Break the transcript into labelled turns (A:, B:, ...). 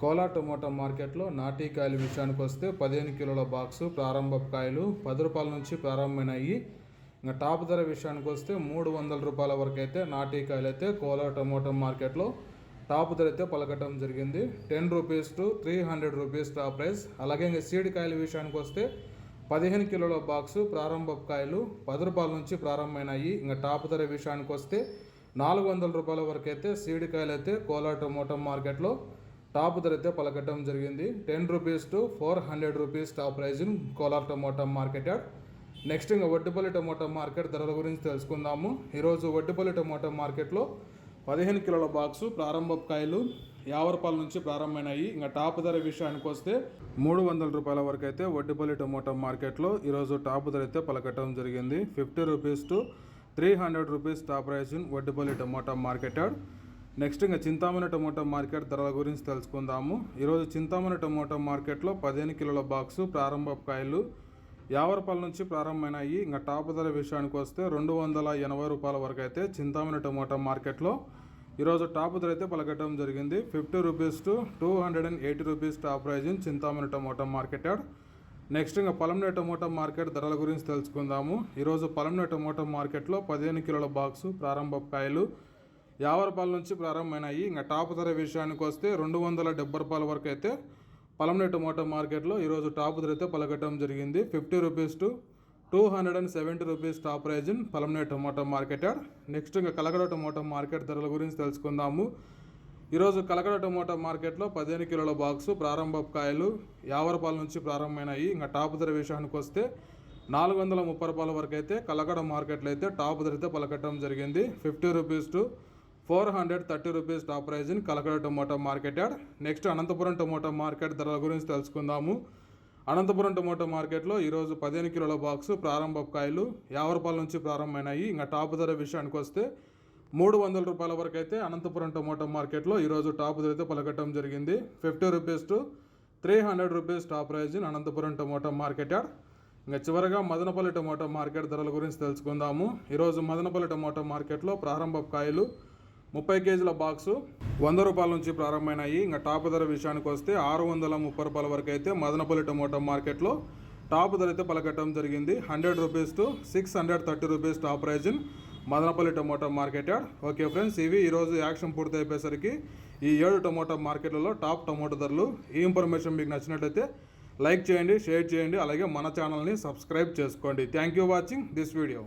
A: Kola tomato మార్కెట్లో naughty కాయల విషయానికి వస్తే పదిహేను కిలోల బాక్సు ప్రారంభ కాయలు పది రూపాయల నుంచి ప్రారంభమైనాయి. ఇంకా టాప్ ధర విషయానికి వస్తే మూడు వందల రూపాయల వరకు అయితే నాటీ కాయలు అయితే కోలా టొమాటో మార్కెట్లో టాప్ ధర అయితే పలకటం జరిగింది. Ten rupees to three hundred rupees top price. అలాగే ఇంకా సీడ్ కాయల విషయానికి వస్తే పదిహేను కిలోల బాక్సు ప్రారంభ కాయలు పది రూపాయల నుంచి ప్రారంభమైనాయి. ఇంకా టాప్ ధర విషయానికి వస్తే నాలుగు వందల రూపాయల వరకు అయితే సీడ్ కాయలు అయితే కోలా టొమాటో మార్కెట్లో టాప్ ధర అయితే పలకటం జరిగింది. Ten rupees to four hundred rupees top price in Kolar tomato market and next ఇంకా వడ్డిపల్లి టమోటా మార్కెట్ ధరల గురించి తెలుసుకుందాము. ఈరోజు వడ్డిపల్లి టమోటా మార్కెట్లో పదిహేను కిలోల బాక్సు ప్రారంభ కాయలు యాభై రూపాయల నుంచి ప్రారంభమైనాయి. ఇంకా టాప్ ధర విషయానికి వస్తే మూడు వందల రూపాయల వరకు అయితే వడ్డిపల్లి టమోటా మార్కెట్లో ఈరోజు టాప్ ధర అయితే పలకటం జరిగింది. Fifty rupees to three hundred rupees top price in Vaddipalli tomato market and next ఇంకా చింతామణి టమోటా మార్కెట్ ధరల గురించి తెలుసుకుందాము. ఈరోజు చింతామణి టమోటా మార్కెట్లో పదిహేను కిలోల బాక్సు ప్రారంభ కాయలు యాభై రూపాయల నుంచి ప్రారంభమైనాయి. ఇంకా టాప్ ధర విషయానికి వస్తే రెండు వందల ఎనభై రూపాయల వరకు అయితే చింతామణి టమోటా మార్కెట్లో ఈరోజు టాప్ ధర అయితే పలకటం జరిగింది. Fifty rupees to two hundred and eighty rupees top price in Chintamani tomato market next ఇంకా పలంనే టమోటా మార్కెట్ ధరల గురించి తెలుసుకుందాము. ఈరోజు పలంనే టమోటా మార్కెట్లో పదిహేను కిలోల బాక్సు ప్రారంభ కాయలు యాభై రూపాయల నుంచి ప్రారంభమైనాయి. ఇంకా టాప్ ధర విషయానికి వస్తే రెండు వందల డెబ్బై రూపాయల వరకు అయితే పలమనే టొమాటో మార్కెట్లో ఈరోజు టాప్ ధర అయితే పలకటం జరిగింది. Fifty rupees to two hundred and seventy rupees top price in Palamaner tomato market next ఇంకా కలకడ టమోటా మార్కెట్ ధరల గురించి తెలుసుకుందాము. ఈరోజు కలకడ టొమాటో మార్కెట్లో పదిహేను కిలోల బాక్సు ప్రారంభ కాయలు యాభై రూపాయల నుంచి ప్రారంభమైనాయి. ఇంకా టాప్ ధర విషయానికి వస్తే నాలుగు వందల ముప్పై రూపాయల వరకు అయితే కలకడ మార్కెట్లో అయితే టాప్ ధర అయితే పలకటం జరిగింది. Fifty rupees to four hundred thirty rupees top price in Kalakada tomato market next Anantapuram tomato market ధరల గురించి తెలుసుకుందాము. అనంతపురం టొమాటో మార్కెట్లో ఈరోజు పదిహేను కిలోల బాక్సు ప్రారంభ కాయలు యాభై రూపాయల నుంచి ప్రారంభమైనాయి. ఇంకా టాప్ ధర విషయానికి వస్తే మూడు వందల రూపాయల వరకు అయితే అనంతపురం టొమాటో మార్కెట్లో ఈరోజు టాప్ ధర అయితే పలకటం జరిగింది. Fifty rupees to three hundred rupees top price in Anantapuram tomato market ఇంకా చివరగా మదనపల్లి టొమాటో మార్కెట్ ధరల గురించి తెలుసుకుందాము. ఈరోజు మదనపల్లి టొమాటో మార్కెట్లో ప్రారంభ కాయలు ముప్పై కేజీల బాక్సు వంద రూపాయల నుంచి ప్రారంభమైనాయి. ఇంకా టాప్ ధర విషయానికి వస్తే ఆరు వందల ముప్పై రూపాయల వరకు అయితే మదనపల్లి టమోటా మార్కెట్లో టాప్ ధర అయితే పలకట్టడం జరిగింది. Hundred rupees to six hundred thirty rupees top price in Madanapalle tomato market yard. Okay friends ఇవి ఈరోజు యాక్షన్ పూర్తి అయిపోయేసరికి ఈ ఏడు టమోటా మార్కెట్లలో టాప్ టమోటా ధరలు. ఈ ఇన్ఫర్మేషన్ మీకు నచ్చినట్లయితే లైక్ చేయండి షేర్ చేయండి అలాగే మన ఛానల్ని సబ్స్క్రైబ్ చేసుకోండి. Thank you watching this video.